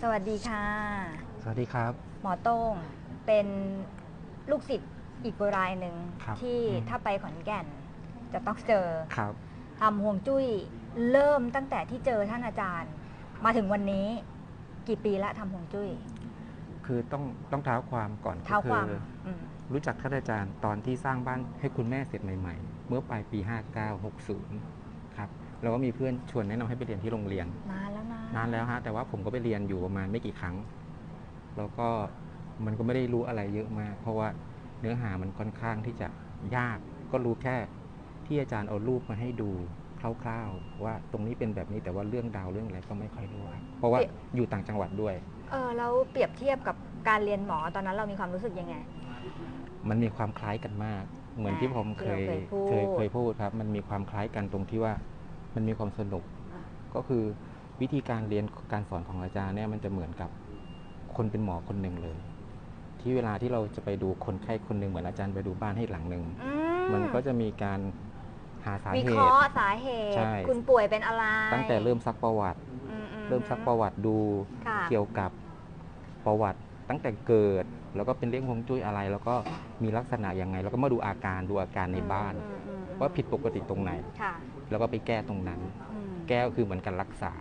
สวัสดีค่ะ สวัสดีครับ หมอโต้งเป็นลูกศิษย์อีกรายหนึ่งครับที่อืม ถ้าไปขอนแก่นจะต้องเจอครับ ทำห่วงจุ้ยเริ่มตั้งแต่ที่เจอท่านอาจารย์ มาถึงวันนี้กี่ปีละทำห่วงจุ้ยคือต้องต้องเท้าความก่อนก็เท้าคืความออืมรู้จักท่านอาจารย์ตอนที่สร้างบ้านให้คุณแม่เสร็จใหม่ๆ เมื่อปลายปี 5960 ครับ แล้วก็มีเพื่อนชวนแนะนำให้ไปเรียนที่โรงเรียน นานแล้วนะ นานแล้วฮะแต่ว่าผมก็ไปเรียนอยู่ประมาณไม่กี่ครั้ง แล้วก็มันก็ไม่ได้รู้อะไรเยอะมาก เพราะว่าเนื้อหามันค่อนข้างที่จะยาก ก็รู้แค่ที่อาจารย์เอารูปมาให้ดูคร่าวๆว่าตรงนี้เป็นแบบนี้แต่ว่าเรื่องดาวเรื่องอะไรก็ไม่ค่อยรู้ครับเพราะว่าอยู่ต่างจังหวัดด้วย เออแล้วเปรียบเทียบกับการเรียนหมอตอนนั้นเรามีความรู้สึกยังไง มันมีความคล้ายกันมาก เหมือนอ่าที่ผมเคยที่เราเคยพูดเคยเคยพูดครับ มันมีความคล้ายกันตรงที่ว่ามันมีความสนุกก็คือ วิธีการเรียนการสอนของอาจารย์เนี่ยมันจะเหมือนกับคนเป็นหมอคนหนึ่งเลย ที่เวลาที่เราจะไปดูคนไข้คนหนึ่งเหมือนอาจารย์ไปดูบ้านให้หลังหนึ่งอืมันก็จะมีการหาสาวิเหเคตุ ราะห์สาเหตุ ใช่ คุณป่วยเป็นอะไรตั้งแต่เริ่มซักประวัติ อือื เริ่มซักประวัติดูค่ะ เกี่ยวกับประวัติตั้งแต่เกิด แล้วก็เป็นเรื่องฮวงจุ้ยอะไร แล้วก็มีลักษณะยังไง แล้วก็มาดูอาการดูอาการในบ้าน อืมอืมอืมว่าผิดปกติตรงไหน ค่ะแล้วก็ไปแก้ตรงนั้น อืมแก้ก็คือเหมือนกันรักษา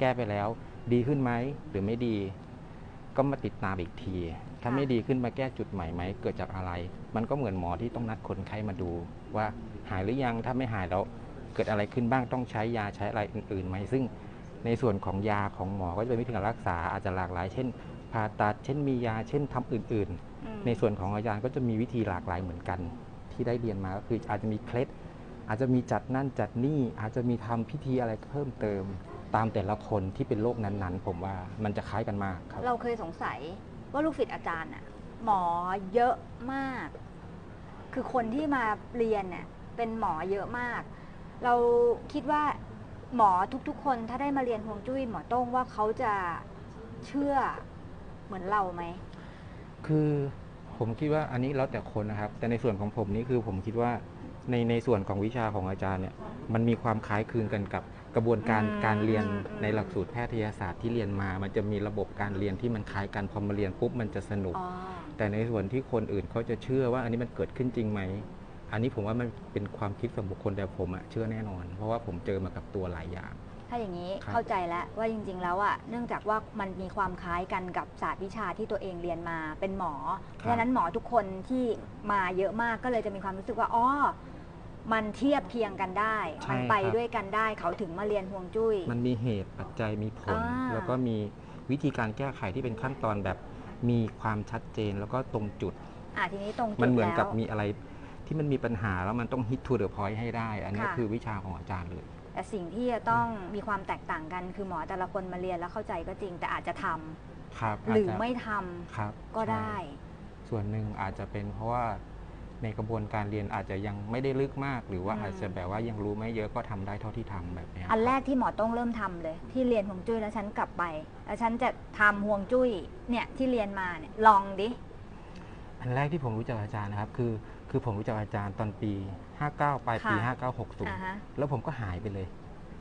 แก้ไปแล้ว ดีขึ้นไหมหรือไม่ดี ก็มาติดตามอีกที ถ้าไม่ดีขึ้นมาแก้จุดใหม่ไหมเกิดจากอะไร มันก็เหมือนหมอที่ต้องนัดคนไข้มาดูว่าหายหรือยังถ้าไม่หายแล้วเกิดอะไรขึ้นบ้างต้องใช้ยาใช้อะไรอื่นๆไหมซึ่งในส่วนของยาของหมอก็จะเป็นวิธีการรักษาอาจจะหลากหลาย เช่นผ่าตัดเช่นมียาเช่นทำอื่นอืมๆในส่วนของอาจารย์ก็จะมีวิธีหลากหลายเหมือนกัน ที่ได้เรียนมาก็คืออาจจะมีเคล็ดอาจจะมีจัดนั่นจัดนี่อาจจะมีทำพิธีอะไรเพิ่มเติม ตามแต่ละคนที่เป็นโรคนั้นๆ ผมว่ามันจะคล้ายกันมากครับ เราเคยสงสัยว่าลูกศิษย์อาจารย์น่ะหมอเยอะมาก คือคนที่มาเรียนเนี่ยเป็นหมอเยอะมาก เราคิดว่าหมอทุกๆ คนถ้าได้มาเรียนฮวงจุ้ยหมอโต้งว่าเขาจะเชื่อเหมือนเราไหม คือผมคิดว่าอันนี้แล้วแต่คนนะครับ แต่ในส่วนของผมนี่คือผมคิดว่าในในส่วนของวิชาของอาจารย์เนี่ยมันมีความคล้ายคลึงกันกับ กระบวนการอืมการเรียนอืมอืมในหลักสูตรแพทยศาสตร์ที่เรียนมา มันจะมีระบบการเรียนที่มันคล้ายกันพอมาเรียนปุ๊บมันจะสนุก อ๋อแต่ในส่วนที่คนอื่นเขาจะเชื่อว่าอันนี้มันเกิดขึ้นจริงไหม อันนี้ผมว่ามันเป็นความคิดส่วนบุคคลแต่ผมอะเชื่อแน่นอน เพราะว่าผมเจอมากับตัวหลายอย่าง ถ้าอย่างนี้ครับ เข้าใจแล้วว่าจริง ๆ แล้วอะเนื่องจากว่ามันมีความคล้ายกันกับศาสตร์วิชาที่ตัวเองเรียนมาเป็นหมอเพราะฉะนั้นหมอทุกคนที่มาเยอะมากก็เลยจะมีความรู้สึกว่าอ๋อ มันเทียบเคียงกันได้ ใช่มันไปครับ ด้วยกันได้เขาถึงมาเรียนฮวงจุ้ย มันมีเหตุปัจจัยมีผล อ่า แล้วก็มีวิธีการแก้ไขที่เป็นขั้นตอนแบบมีความชัดเจนแล้วก็ตรงจุด อะทีนี้ตรงจุดมันเหมือนแล้วกับมีอะไรที่มันมีปัญหาแล้วมันต้อง hit to the point ให้ได้ อันนี้ค่ะ คือวิชาของอาจารย์เลย แต่สิ่งที่จะต้องมีความแตกต่างกัน คือหมอแต่ละคนมาเรียนแล้วเข้าใจก็จริง แต่อาจจะทำครับหรือจจะไม่ทำครับก็ได้ใช่ส่วนหนึ่งอาจจะเป็นเพราะว่า ในกระบวนการเรียนอาจจะยังไม่ได้ลึกมาก หรือว่าอืม อาจจะแบบว่ายังรู้ไม่เยอะก็ทำได้เท่าที่ทำแบบเนี้ยอันแรคกที่หมอต้องเริ่มทำเลย ที่เรียนฮวงจุ้ยแล้วฉันกลับไป แล้วฉันจะทำฮวงจุ้ยเนี่ยที่เรียนมาเนี่ยลองดิ อันแรกที่ผมรู้จักอาจารย์นะครับคือคือผมรู้จักอาจารย์ตอนปี 59ปลายปี ค่ะ อ่า5960 ฮะ แล้วผมก็หายไปเลย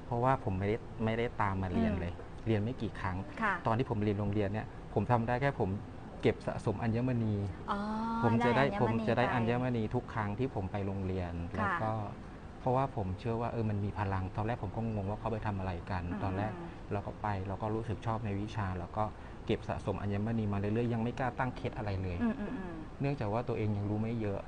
เพราะว่าผมไม่ได้ไม่ได้ตามมาเรียนอืม เลย เรียนไม่กี่ครั้ง ค่ะ ตอนที่ผมเรียนโรงเรียนเนี่ยผมทำได้แค่ผม เก็บสะสมอัญมณี อ๋อผมจะได้อัญผมจะได้ปอัญมณีทุกครั้งที่ผมไปโรงเรียน แล้วก็เพราะว่าผมเชื่อว่าเออมันมีพลัง ตอนแรกผมก็งงว่าเขาไปทำอะไรกันอืมตอนแรกเราก็ไปเราก็รู้สึกชอบในวิชา แล้วก็เก็บสะสมอัญมณีมาเรื่อยๆยังไม่กล้าตั้งเคสอะไรเลยอืมอืมอืมเนื่องจากว่าตัวเองยังรู้ไม่เยอะ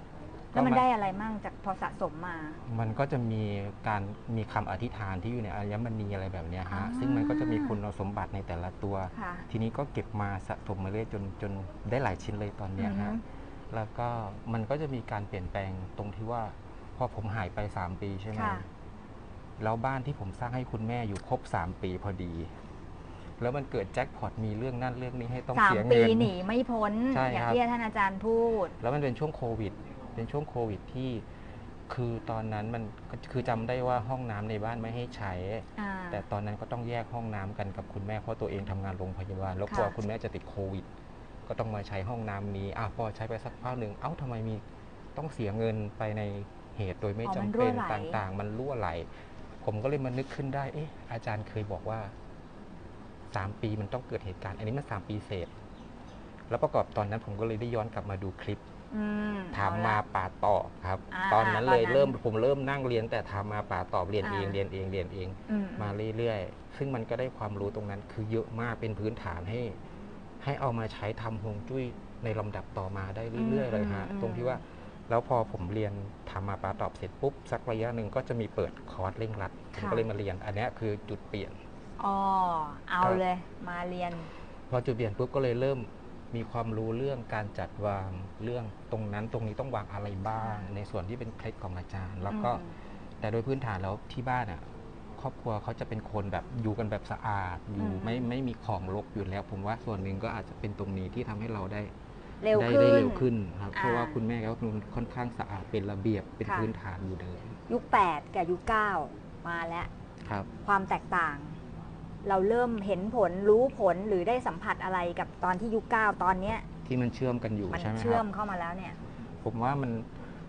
แล้วมันก็าได้อะไรมั่งจากพอสะสมมา มันก็จะมีการมีคำอธิษฐานที่อยู่ในอัญมณีอะไรแบบเนี้ยอ่าฮะ ซึ่งมันก็จะมีคุณสมบัติในแต่ละตัวค่ะทีนี้ก็เก็บมาสะสมมาเรื่อยจนจนได้หลายชิ้นเลยตอนเนี้ยอือฮึฮะ แล้วก็มันก็จะมีการเปลี่ยนแปลงตรงที่ว่าพอผมหายไป 3 ปีใช่ไหมค่ะแล้วบ้านที่ผมสร้างให้คุณแม่อยู่ครบ 3 ปีพอดีแล้วมันเกิดแจ็คพอตมีเรื่องนั่นเรื่องนี้ให้ต้องสามเสียปีเงินหนีไม่พ้นใช่อย่างครับที่ท่านอาจารย์พูด แล้วมันเป็นช่วงโควิด เป็นช่วงโควิดที่คือตอนนั้นมันก็คือจำได้ว่าห้องน้ำในบ้านไม่ให้ใช้อ่าแต่ตอนนั้นก็ต้องแยกห้องน้ำกันกับคุณแม่เพราะตัวเองทำงานโรงพยาบาล แล้วกลัวค่ะคุณแม่จะติดโควิด ก็ต้องมาใช้ห้องน้ำนี้อะพอใช้ไปสักพักหนึ่งเอ้าทำไมมีต้องเสียเงินไปในเหตุโดยไม่อ๋อจำมันเป็นรั่วไหลต่างๆ มันรั่วไหล ผมก็เลยมานึกขึ้นได้ เอ๊ะ อาจารย์เคยบอกว่าสามปีมันต้องเกิดเหตุการณ์ อันนี้มันสามปีเศษ แล้วประกอบตอนนั้นผมก็เลยได้ย้อนกลับมาดูคลิป อืมถามเอมาละ ป่าตอบครับ อ่าตอนนั้นเลยตอนนั้น เริ่มผมเริ่มนั่งเรียนแต่ถามมาป่าตอบเรียนเองอ่าเรียนเองเรียนเอง อืมมาเรื่อยๆ ซึ่งมันก็ได้ความรู้ตรงนั้น คือเยอะมากเป็นพื้นฐานให้ ให้เอามาใช้ทำฮวงจุ้ยในลำดับต่อมาได้เรื่อยๆเลยฮะอืมตรงที่ว่า แล้วพอผมเรียนทำมาปาตอบเสร็จปุ๊บ สักระยะหนึ่งก็จะมีเปิดคอร์สเร่งรัดผมก็เลยมาเรียน อันเนี้ยคือจุดเปลี่ยน อ๋อเอาเลย มาเรียน พอจุดเปลี่ยนปุ๊บก็เลยเริ่ม มีความรู้เรื่องการจัดวางเรื่องตรงนั้นตรงนี้ต้องวางอะไรบ้าง ในส่วนที่เป็นเคล็ดของอาจารย์ แล้วก็อืมแต่โดยพื้นฐานแล้วที่บ้านอะครอบครัวเขาจะเป็นคนแบบอยู่กันแบบสะอาดอยู่อืมไม่ไม่มีของรกอยู่แล้ว ผมว่าส่วนหนึ่งก็อาจจะเป็นตรงนี้ที่ทำให้เราได้เร็วได้ขึ้นได้เร็วขึ้นครับอ่าเพราะว่าคุณแม่เขาค่อนข้างสะอาดเป็นระเบียบเป็นค่ะพื้นฐานอยู่เดิมยุค 8 กับยุค 9 มาแล้วครับความแตกต่าง เราเริ่มเห็นผลรู้ผลหรือได้สัมผัสอะไรกับตอนที่ยุค9ตอนเนี้ยที่มันเชื่อมกันอยู่มันใช่ไหมคเชื่อรัมบ เข้ามาแล้วเนี่ย ผมว่ามัน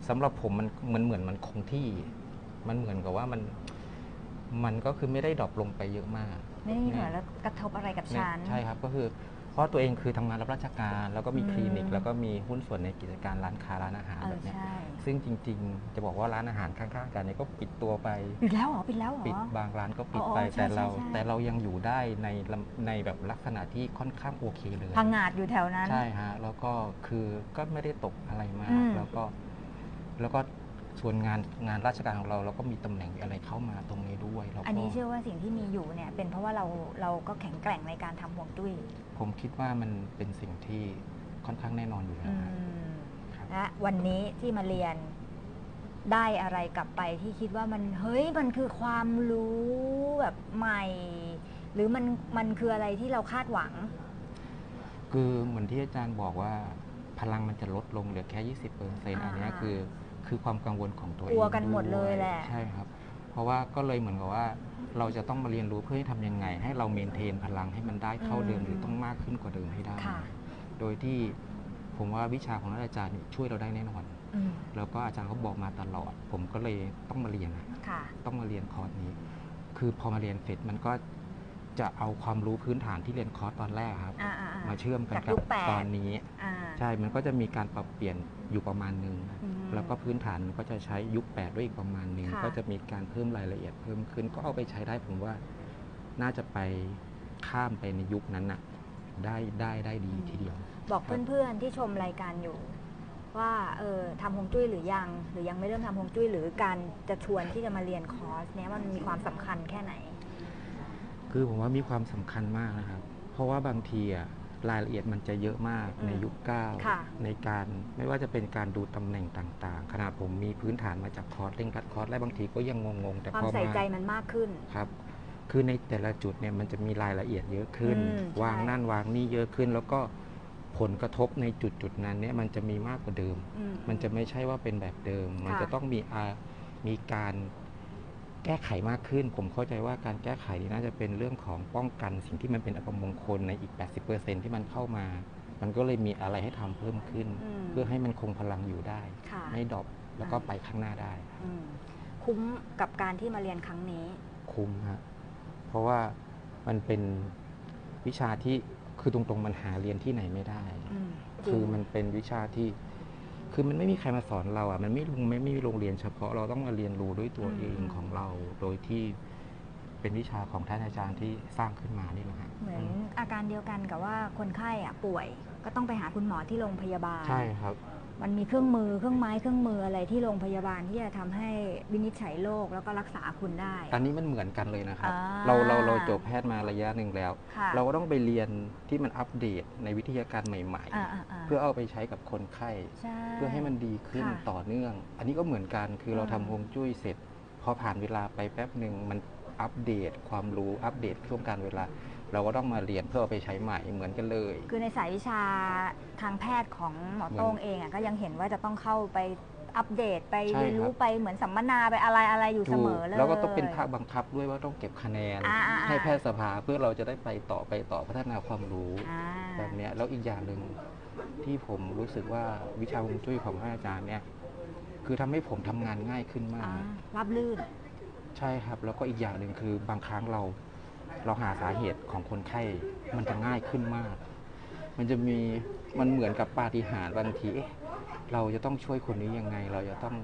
สำหรับผมมันเหมือนเหมือนมันคงที่ มันเหมือนกับว่ามัน มันก็คือไม่ได้ดรอปลงไปเยอะมากไม่ได้มีผลแล้วกระทบอะไรกับเนี่ยฉัน ใช่ครับก็คือ เพราะตัวเองคือทำงานรับราชการ แล้วก็มีอืมคลินิก แล้วก็มีหุ้นส่วนในกิจการร้านค้าร้านอาหารเอแบอบเนี้ยใช่ซึ่งจริง ๆ จะบอกว่าร้านอาหารข้างๆกันเนี่ยก็ปิดตัวไปปิดแล้วเหรอปิดแล้วเหรอปิดบางร้านก็ปิดอ๋อไปใช่แต่เราใช่ใช่แต่เรายังอยู่ได้ในลำในแบบลักษณะที่ค่อนข้างโอเคเลยพังงาดอยู่แถวนั้นใช่ฮะแล้วก็คือก็ไม่ได้ตกอะไรมาอืกมแล้วก็แล้วก็ ส่วนงานงานราชการของเราเราก็มีตำแหน่งมีอะไรเข้ามาตรงนี้ด้วยแล้วอันก็นี้เชื่อว่าสิ่งที่มีอยู่เนี่ยเป็นเพราะว่าเราเราก็แข็งแกร่งในการทำห่วงจุ้ยผมคิดว่ามันเป็นสิ่งที่ค่อนข้างแน่นอนอยู่แล้อืวฮะมครับ และวันนี้ที่มาเรียนได้อะไรกลับไปที่คิดว่ามันเฮ้ยมันคือความรู้แบบใหม่ หรือมันมันคืออะไรที่เราคาดหวัง คือเหมือนที่อาจารย์บอกว่าพลังมันจะลดลงเหลือแค่ 20เปอร์เซ็นต์อ่าอันเนี้ยคือ คือความกังวลของตัวเองกลัวกันหมดด้วเลยแหละ ใช่ครับ เพราะว่าก็เลยเหมือนกับว่า เราจะต้องมาเรียนรู้เพื่อให้ทำยังไง ให้เราเมนเทนพลังให้มันได้เท่าเดิมหรือต้องมากขึ้นกว่าเดิมให้ได้ ค่ะโดยที่ผมว่าวิชาของอาจารย์นี่ช่วยเราได้แน่นอน อืมแล้วก็อาจารย์เขาบอกมาตลอด ผมก็เลยต้องมาเรียนนะค่ะ ต้องมาเรียนคอร์สนี้ คือพอมาเรียนเสร็จมันก็จะเอาความรู้พื้นฐานที่เรียนคอร์สตอนแรกครับ อ่าอ่าอ่ามาเชื่อมกันจากกัยุบคแปด ตอนนี้ อ่าใช่ มันก็จะมีการปรับเปลี่ยนอยู่ประมาณหนึ่งอืม แล้วก็พื้นฐานมันก็จะใช้ยุคแปดด้วยอีกประมาณหนึ่งค่ะ ก็จะมีการเพิ่มรายละเอียดเพิ่มขึ้น ก็เอาไปใช้ได้ผมว่าน่าจะไปข้ามไปในยุคนั้นน่ะได้ได้ได้ดีทีเดียว บอกครับเพื่อนๆที่ชมรายการอยู่ ว่าเออทำฮวงจุ้ยหรือยัง หรือยังไม่เริ่มทำฮวงจุ้ยหรือการจะชวนที่จะมาเรียนคอร์สเนี้ยมันมีความสำคัญแค่ไหน คือผมว่ามีความสำคัญมากนะครับ เพราะว่าบางทีอะ รายละเอียดมันจะเยอะมากอืมในยุคเก้าค่ะในการไม่ว่าจะเป็นการดูตำแหน่งต่าง ๆ ขนาดผมมีพื้นฐานมาจากคอร์สเร่งรัดคอร์สแรกบางทีก็ยังงงๆแต่ความพอใส่มาใจมันมากขึ้นครับ คือในแต่ละจุดเนี่ยมันจะมีรายละเอียดเยอะขึ้นอืมวางใช่นั่นวางนี่เยอะขึ้น แล้วก็ผลกระทบในจุดจุดๆนั้นเนี่ยมันจะมีมากกว่าเดิมอืมันจะไม่ใช่ว่าเป็นแบบเดิม มันค่ะจะต้องมีอามีการ แก้ไขมากขึ้น ผมเข้าใจว่าการแก้ไขนี่น่าจะเป็นเรื่องของป้องกันสิ่งที่มันเป็นอัปมงคลในอีก 80%ที่มันเข้ามา มันก็เลยมีอะไรให้ทำเพิ่มขึ้นมเพื่อให้มันคงพลังอยู่ได้ค่ะไม่ดรอปแล้วก็อ่าไปข้างหน้าได้อืมคุ้มกับการที่มาเรียนครั้งนี้ คุ้มฮะเพราะว่ามันเป็นวิชาที่คือตรงๆมันหาเรียนที่ไหนไม่ได้อืมจริงคือมันเป็นวิชาที่ คือมันไม่มีใครมาสอนเราอะ มันไม่ลงไม่ไม่มีโรงเรียนเฉพาะเราต้องมาเรียนรู้ด้วยตัวเองของเรา โดยที่เป็นวิชาของท่านอาจารย์ที่สร้างขึ้นมานี่แหละฮะเหมือนอืมอาการเดียวกันกับว่าคนไข้อะป่วย ก็ต้องไปหาคุณหมอที่โรงพยาบาล ใช่ครับ มันมีเครื่องมือเครื่องไม้เครื่องมืออะไรที่โรงพยาบาลที่จะทำให้วินิจฉัยโรคแล้วก็รักษาคุณได้ อันนี้มันเหมือนกันเลยนะครับ อ่า เราเราเราจบแพทย์มาระยะหนึ่งแล้ว ค่ะเราก็ต้องไปเรียนที่มันอัปเดตในวิทยาการใหม่อ่าอ่าอ่าๆ เพื่อเอาไปใช้กับคนไข้ ใช่ เพื่อให้มันดีขึ้นค่ะต่อเนื่อง อันนี้ก็เหมือนกันคือเราอืม ทำฮวงจุ้ยเสร็จ พอผ่านเวลาไปแป๊บหนึ่งมันอัปเดตความรู้อัปเดตช่วงการเวลา เราก็ต้องมาเรียนเพื่อเอาไปใช้ใหม่เหมือนกันเลย คือในสายวิชาทางแพทย์ของหมอเหมือนโต้งเองอะก็ยังเห็นว่าจะต้องเข้าไปอัปเดตไปใช่เรียนรู้ครับไปเหมือนสัมมนาไปอะไรอะไรอยู่เสมอเลย แล้วก็ต้องเป็นภาคบังคับด้วยว่าต้องเก็บคะแนน อ่าอ่าอ่าให้แพทยสภาเพื่อเราจะได้ไปต่อไปต่อพัฒนาความรู้ อ่า แบบเนี้ยแล้วอีกอย่างหนึ่งที่ผมรู้สึกว่าวิชาฮวงจุ้ยของท่านอาจารย์เนี่ย คือทำให้ผมทำงานง่ายขึ้นมาอ่ากรับลื่น ใช่ครับ แล้วก็อีกอย่างหนึ่งคือบางครั้งเรา เราหาสาเหตุของคนไข้มันจะง่ายขึ้นมาก มันจะมีมันเหมือนกับปาฏิหาริย์บางทีเอ๊ะเราจะต้องช่วยคนนี้ยังไง เราจะต้อง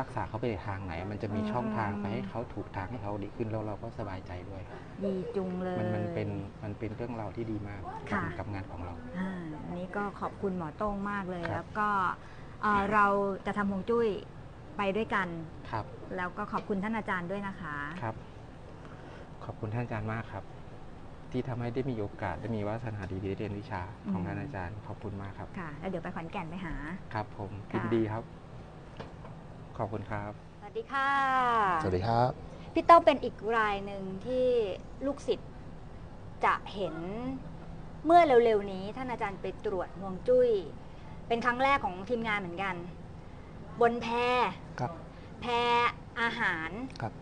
รักษาเขาไปในทางไหน มันจะมีช่องทางไปให้เขาถูกทางให้เขาดีขึ้นแล้วเราก็สบายใจด้วย ดีจุงเลยมันมันเป็นมันเป็นเรื่องราวที่ดีมากกับค่ะ กับงานของเรา อ่าอันนี้ก็ขอบคุณหมอโต้งมากเลย ครับ แล้วก็เอ่อเราจะทำฮวงจุ้ยไปด้วยกัน ครับแล้วก็ขอบคุณท่านอาจารย์ด้วยนะคะ ครับ ขอบคุณท่านอาจารย์มากครับ ที่ทำให้ได้มีโอกาสได้มีวาสนาดีๆได้เรียนวิชาของอืมท่านอาจารย์ ขอบคุณมากครับ ค่ะ แล้วเดี๋ยวไปขอนแก่นไปหา ครับ ผมค่ะ ยินดีครับ ขอบคุณครับ สวัสดีค่ะ สวัสดีครับ พี่เต้าเป็นอีกรายหนึ่งที่ลูกศิษย์จะเห็นเมื่อเร็วๆนี้ท่านอาจารย์ไปตรวจห่วงจุ้ย เป็นครั้งแรกของทีมงานเหมือนกัน บนแพครับ แพอาหารครับ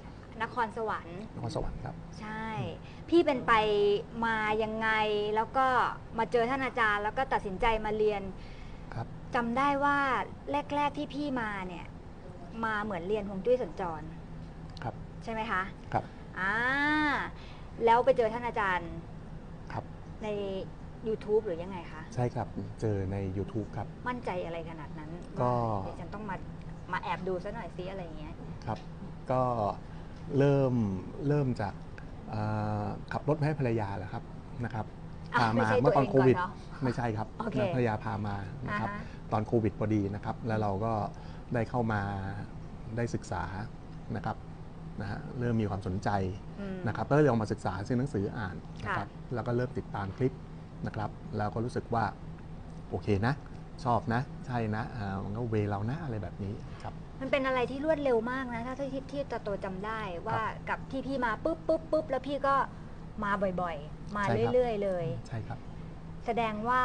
นครสวรรค์ นครสวรรค์ครับ ใช่ พี่เป็นไปมายังไงแล้วก็มาเจอท่านอาจารย์ แล้วก็ตัดสินใจมาเรียนครับจำได้ว่าแรก ๆที่พี่มาเนี่ย มาเหมือนเรียนฮวงจุ้ยสัญจรครับ ใช่ไหมคะครับอ่าแล้วไปเจอท่านอาจารย์ครับ ใน YouTube หรือยังไงคะ ใช่ครับเจอใน YouTube ครับ มั่นใจอะไรขนาดนั้นก็ ว่าเดี๋ยวฉันต้องมามาแอบดูซะหน่อยซิอะไรอย่างเงี้ย ครับ ก็ เริ่มเริ่มจากอ่าขับรถมาให้ภรรยาแหละครับนะครับอะพาไม่มาใช่เมื่อตอนตัวเองโควิดก่อนเนอะไม่ใช่ครับโอเคภรรยาพามานะครับอ่าฮะตอนโควิดพอดีนะครับ แล้วเราก็ได้เข้ามาได้ศึกษานะครับนะฮะเริ่มมีความสนใจอืมนะครับก็เลยลองมาศึกษาซื้อหนังสืออ่านนะค่ะครับแล้วก็เริ่มติดตามคลิปนะครับแล้วก็รู้สึกว่าโอเคนะ ชอบนะ ใช่นะอ่ามันก็เวเรานะอะไรแบบนี้ครับ มันเป็นอะไรที่รวดเร็วมากนะถ้าที่ที่ตาโตจำได้ว่ากับที่พี่มาปุ๊บปุ๊บปุ๊บแล้วพี่ก็มาบ่อยๆ มาใช่ครับ เรื่อยๆเลย ใช่ครับ แสดงว่า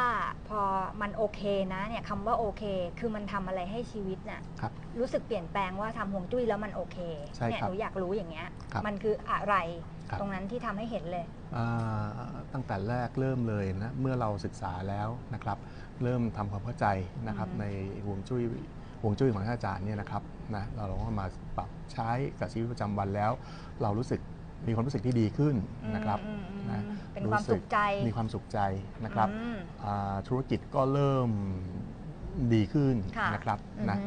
พอมันโอเคนะเนี่ยคำว่าโอเค คือมันทำอะไรให้ชีวิตน่ะครับรู้สึกเปลี่ยนแปลงว่าทำห่วงจุ้ยแล้วมันโอเคใช่เนี่ยครัหบนูอยากรู้อย่างเงี้ย ครับมันคืออะไร ครับ ตรงนั้นที่ทำให้เห็นเลย อ่าตั้งแต่แรกเริ่มเลยนะเมื่อเราศึกษาแล้วนะครับ เริ่มทำความเข้าใจนะครับอืม ในห่วงจุ้ยห่ วงจุ้ยของท่านอาจารย์เนี่ยนะครับนะเราเราก็มาปรับใช้กับชีวิตประจำวันแล้ว เรารู้สึกมีความรู้สึกที่ดีขึ้นนะครับอืมอืมนะอืมเป็นความสุขใจมีความสุขใจนะครับ อืม อ่าธุรกิจก็เริ่มดีขึ้นค่ะนะครับอือฮึนะ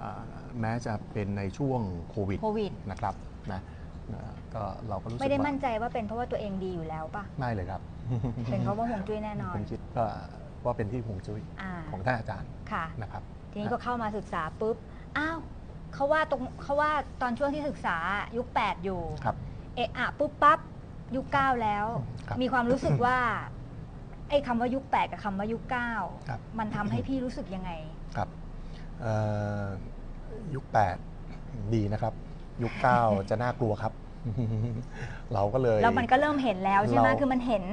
อ่าแม้จะเป็นในช่วงโควิดโควิด นะครับนะนะก็เราก็รู้สึกไม่ได้ว่ามั่นใจว่าเป็นเพราะว่าตัวเองดีอยู่แล้วป่ะ ไม่เลยครับ เป็นเพราะว่าห่วงจุ้ยแน่นอนผมคิดว่าว่าเป็นที่ห่วงจุ้ยอ่าของท่านอาจารย์ค่ะ นะครับ ทีนี้ก็เข้ามาศึกษาปุ๊บ อ้าวเขาว่าตรงเขาว่าตอนช่วงที่ศึกษายุค 8 อยู่ ครับ เอะอะปุ๊บปั๊บยุค 9 แล้ว ครับ มีความรู้สึกว่าไอ้คำว่ายุค 8 กับคำว่ายุค ครับ 9 มันทำให้พี่รู้สึกยังไง ครับเอ่อยุค 8 ดีนะครับ ยุค 9 จะน่ากลัวครับ เราก็เลย แล้วมันก็เริ่มเห็นแล้วใช่ไหมเรา คือมันเห็น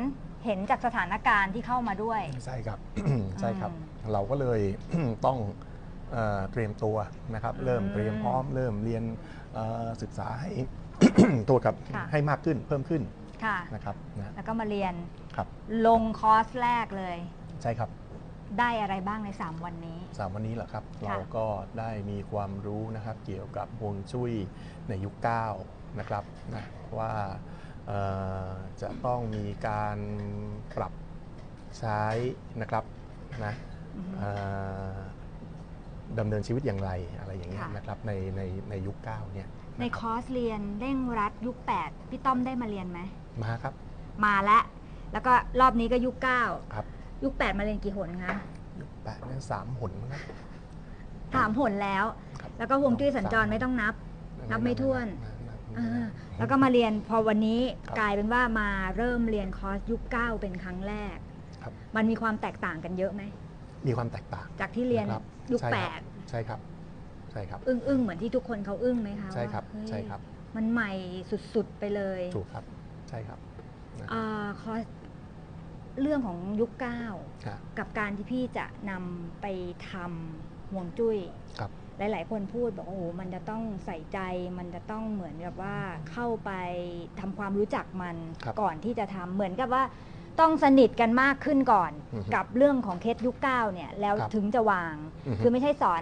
เห็นจากสถานการณ์ที่เข้ามาด้วย ใช่ครับ ใช่ครับอืเราก็เลย ต้อง เอ่อเตรียมตัวนะครับเริ่มอืมเตรียมพร้อม เริ่มเรียนเอ่อศึกษาให้โทษครับค่ะให้มากขึ้นเพิ่มขึ้นค่ะนะครับนะแล้วก็มาเรียนครับลงคอร์สแรกเลย ใช่ครับได้อะไรบ้างใน 3 วันนี้สามวันนี้แหละครับค่ะเราก็ได้มีความรู้นะครับ เกี่ยวกับฮวงจุ้ยในยุค9นะครับนะว่าเอ่อจะต้องมีการปรับใช้นะครับนะอือฮึเอ่อ ดำเนินชีวิตอย่างไรอะไรอย่างเงี้ยค่ะ นะครับในในในยุค9เนี่ยในนะครับอร์สเรียนเร่งรัดยุค 8 พี่ต้อมได้มาเรียนไหม มาครับมาแล้วแล้วก็รอบนี้ก็ยุค ครับ9 ยุค 8 มาเรียนกี่หนคะยุคแปดเนี่ยสามหนมั้งครับ สามหนแล้ว ครับ แล้วก็ฮวงจุ้ยสัญจรไม่ต้องนับ นับไม่ถ้วนนับอ่าไม่แล้วก็มาเรียนพอวันนี้ครับ กลายเป็นว่ามาเริ่มเรียนคอร์สยุค 9 เป็นครั้งแรก ครับ มันมีความแตกต่างกันเยอะไหม มีความแตกต่าง จากที่เรียนนะครับยุคใช่ครับใช่ครับ ใช่ครับ8อึ้งอึ้งๆเหมือนที่ทุกคนเขาอึ้งไหมคะใช่ครับว่าเฮ้ยใช่ครับ มันใหม่สุดๆไปเลยถูกครับ ใช่ครับนะอ่าคอร์สเรื่องของยุคครับ9กับการที่พี่จะนำไปทำห่วงจุ้ย ครับ หลาย ๆ คนพูดบอกว่าโอ้โหมันจะต้องใส่ใจ มันจะต้องเหมือนกับว่าเข้าไปทำความรู้จักมันครับก่อนที่จะทำเหมือนกับว่า ต้องสนิทกันมากขึ้นก่อน อือฮึกับเรื่องของเคสยุคเก้าเนี่ยแล้วครับถึงจะวาง อือฮึคือไม่ใช่สอน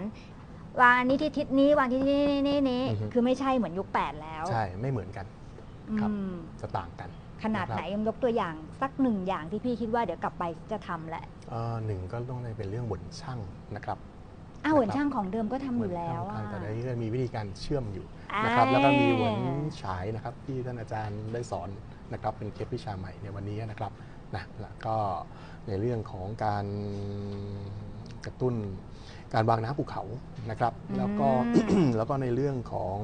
วางอันนี้ที่ทิศนี้วางที่นี่นี่นี่อือฮึ คือไม่ใช่เหมือนยุคแปดแล้วใช่ไม่เหมือนกัน ครับ อืมจะต่างกัน ขนาดนะครับไหนยกตัวอย่างสักหนึ่งอย่างที่พี่คิดว่าเดี๋ยวกลับไปจะทำแหละเอ่อหนึ่งก็ต้องในเป็นเรื่องบนช่างนะครับอ้าวเหวนนะครับช่างของเดิมก็ทำอยู่แล้วเหมือะนทางแต่ในนี้ก็มีวิธีการเชื่อมอยู่นะครับ แล้วก็มีหวนฉายนะครับที่ท่านอาจารย์ได้สอนนะครับเป็นเคล็ดวิชาใหม่ในวันนี้นะครับ นะแล้วก็ในเรื่องของการกระตุ้นการวางน้ำภูเขานะครับ แล้วก็ แล้วก็ในเรื่องของ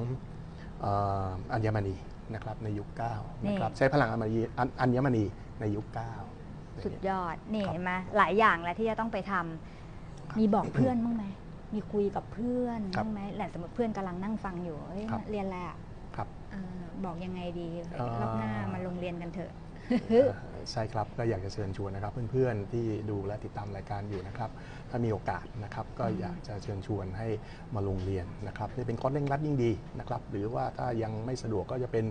เอ่ออัญมณีนะครับในยุคเก้านะครับใช้พลังอัญมณีอัญอัญมณีในยุคเก้าสุดยอด นี่ครับ เห็นไหมหลายอย่างแล้วที่จะต้องไปทำมีบอกเพื่อนบ้างไหมมีคุยกับเพื่อนครับบ้างไหมแหละสมมติเพื่อนกำลังนั่งฟังอยู่เอ้ยครับเรียนอะไรอะครับ เออบอกยังไงดีเอ่อ รอบหน้ามาโรงเรียนกันเถอะเอ่อ ใช่ครับก็อยากจะเชิญชวนนะครับ เพื่อนๆที่ดูและติดตามรายการอยู่นะครับ ถ้ามีโอกาสนะครับ ก็อืมอยากจะเชิญชวนให้มาลงเรียนนะครับนี่เป็นคอร์สเร่งรัดยิ่งดีนะครับ หรือว่าถ้ายังไม่สะดวกก็จะเป็น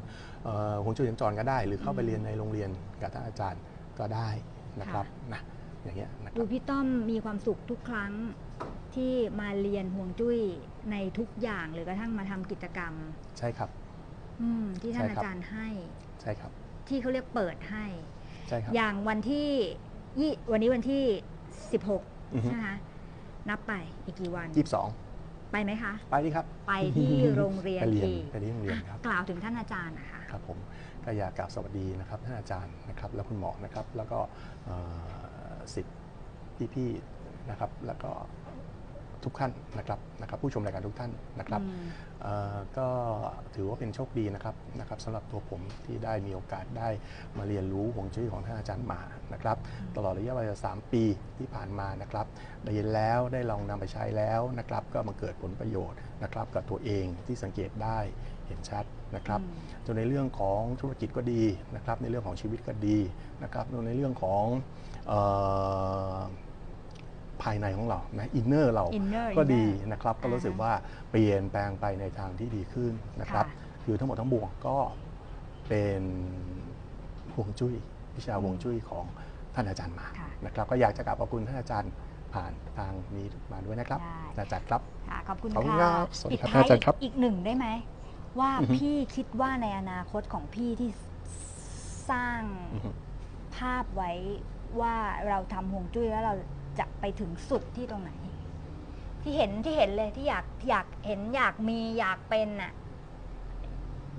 เอ่อหงจุ้ยสัญจรก็ได้ หรือเข้าไปเรียนในโรงเรียนกับท่านอาจารย์ก็ได้นะครับนะอย่างเงี้ยนะคดูรับพี่ต้อมมีความสุขทุกครั้งที่มาเรียนห่วงจุ้ยในทุกอย่างหรือกระทั่งมาทำกิจกรรม ใช่ครับอืมที่ท่านใช่อาครับจารย์ให้ใช่ครับ ที่เขาเรียกเปิดให้ ใช่ครับ อย่างวันที่ยี่วันนี้วันที่16อือฮึใช่ไหมคะนับไปอีกกี่วัน ยี่สิบสองไปไหมคะ ไปดิครับ ไปที่โรงเรียนไปเรียนอีกไปที่โรงเรียนครับกล่าวถึงท่านอาจารย์นะคะ ครับผมก็อยากกราบสวัสดีนะครับท่านอาจารย์นะครับและคุณหมอนะครับแล้วก็เอ่อสิทธิ์พี่ๆนะครับแล้วก็ ทุกท่านนะครับนะครับผู้ชมรายการทุกท่านนะครับอืมเอ่อก็ถือว่าเป็นโชคดีนะครับนะครับสำหรับตัวผมที่ได้มีโอกาสได้มาเรียนรู้หวงจุ้ยของท่านอาจารย์หมานะครับตลอดระยะเวลาสามปีที่ผ่านมานะครับได้เรียนแล้วได้ลองนำไปใช้แล้วนะครับก็มาเกิดผลประโยชน์นะครับกับตัวเองที่สังเกตได้เห็นชัดนะครับอืมจนในเรื่องของธุรกิจก็ดีนะครับในเรื่องของชีวิตก็ดีนะครับจนในเรื่องของเออ ภายในของเรานะอินเนอร์เรา inner ก็ดี inner นะครับ ก็รู้สึกอ่าฮะว่าเปลี่ยนแปลงไปในทางที่ดีขึ้นนะครับ ค่ะ คือทั้งหมดทั้งมวลก็เป็นห่วงจุ้ยวิชาห่วงจุ้ยของท่านอาจารย์มาค่ะ นะครับ ก็อยากจะกราบขอบคุณท่านอาจารย์ผ่านทางนี้มาด้วยนะครับได้อาจารย์ครับ ค่ะขอบคุณขอบคุณค่ะครับสวัสดีปิดครับท้ายอาจารย์ครับอีกหนึ่งได้ไหม ว่าอือฮึ พี่คิดว่าในอนาคตของพี่ที่สร้าง อือฮึ ภาพไว้ว่าเราทำห่วงจุ้ยแล้วเรา จะไปถึงสุดที่ตรงไหน ที่เห็นที่เห็นเลยที่อยากอยากเห็นอยากมีอยากเป็นน่ะ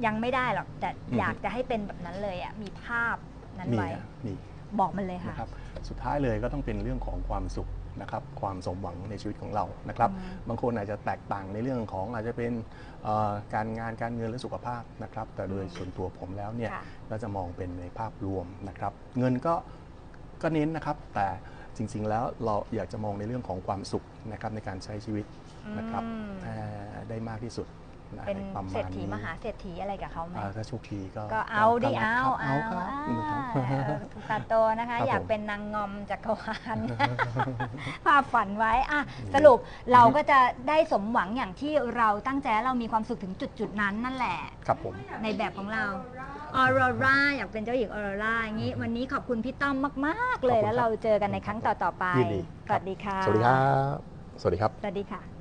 ยังไม่ได้หรอกแต่อือฮึอยากจะให้เป็นแบบนั้นเลยอะมีภาพนั้นมีไว้นะมีบอกมันเลยค่ะนะครับสุดท้ายเลยก็ต้องเป็นเรื่องของความสุขนะครับความสมหวังในชีวิตของเรานะครับอืมบางคนอาจจะแตกต่างในเรื่องของอาจจะเป็นเอ่อการงานการเงินและสุขภาพนะครับ แต่โดยส่วนตัวผมแล้วเนี่ยค่ะเราจะมองเป็นในภาพรวมนะครับ เงินก็ก็เน้นนะครับแต่ จริง ๆ แล้วเราอยากจะมองในเรื่องของความสุขนะครับในการใช้ชีวิตนะครับอืมเอ่อได้มากที่สุดะเป็นประเศรมาษณฐีนี้มหาเศรษฐีอะไรกับเขาไหม อ่าถ้าโชคดีก็ก็เอาดิก็เอารับเอาครับอ่านะครับตาโตนะคะ ครับอยากผมเป็นนางงอมจักรวาลภาพฝันไว้อะสรุปเราก็จะได้สมหวังอย่างที่เราตั้งใจและเรามีความสุขถึงจุดจุดๆนั้นนั่นแหละ ครับผม ในแบบของเรา ออโรราอยากเป็นเจ้าหญิงออโรราอย่างนี้ วันนี้ขอบคุณพี่ต้อมมาก ๆ เลยขอบคุณครับแล้วเราเจอกันในครั้งต่อ ๆ ไป ยินดี สวัสดีค่ะ สวัสดีครับ สวัสดีครับ สวัสดีค่ะ